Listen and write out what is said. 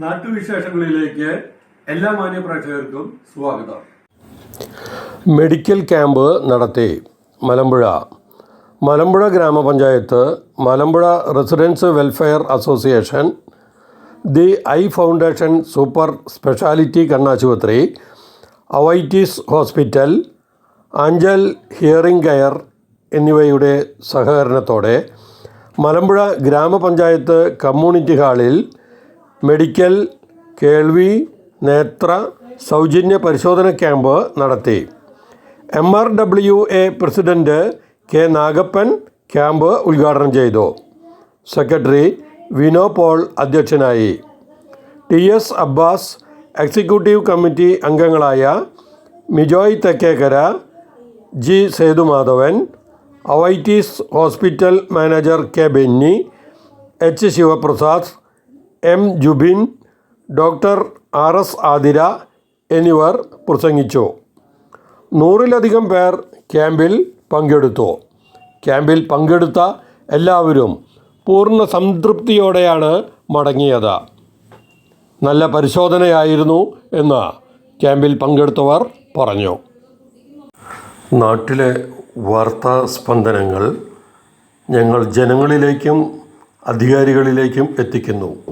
നാട്ടുവിശേഷങ്ങളിലേക്ക് എല്ലാ മാന്യപ്രേക്ഷകർക്കും സ്വാഗതം. Medical camp നടത്തി മലമ്പുഴ. മലമ്പുഴ ഗ്രാമപഞ്ചായത്ത് Malampuzha residence welfare association the eye foundation super speciality കണ്ണാശുപത്രി Avitis hospital Anchal hearing care എന്നിവയുടെ സഹകരണത്തോടെ മലമ്പുഴ ഗ്രാമപഞ്ചായത്ത് കമ്മ്യൂണിറ്റി ഹാളിൽ മെഡിക്കൽ കേൾവി നേത്ര സൗജന്യ പരിശോധന ക്യാമ്പ് നടത്തി. M R W A president K Nagappan camp ഉദ്ഘാടനം ചെയ്തു. സെക്രട്ടറി വിനോ പോൾ അധ്യക്ഷനായി. T S Abbas executive committee അംഗങ്ങളായ Mijoy Thekkekara G Sethumadhavan Avitis hospital manager K Benny H Sivaprasad M Jubin doctor R S Athira എന്നിവർ പ്രസംഗിച്ചു. നൂറിലധികം പേർ ക്യാമ്പിൽ പങ്കെടുത്തു. ക്യാമ്പിൽ പങ്കെടുത്ത എല്ലാവരും പൂർണ സംതൃപ്തിയോടെയാണ് മടങ്ങിയത്. നല്ല പരിശോധനയായിരുന്നു എന്ന് ക്യാമ്പിൽ പങ്കെടുത്തവർ പറഞ്ഞു. നാട്ടിലെ വാർത്താ സ്പന്ദനങ്ങൾ ഞങ്ങൾ ജനങ്ങളിലേക്കും അധികാരികളിലേക്കും എത്തിക്കുന്നു.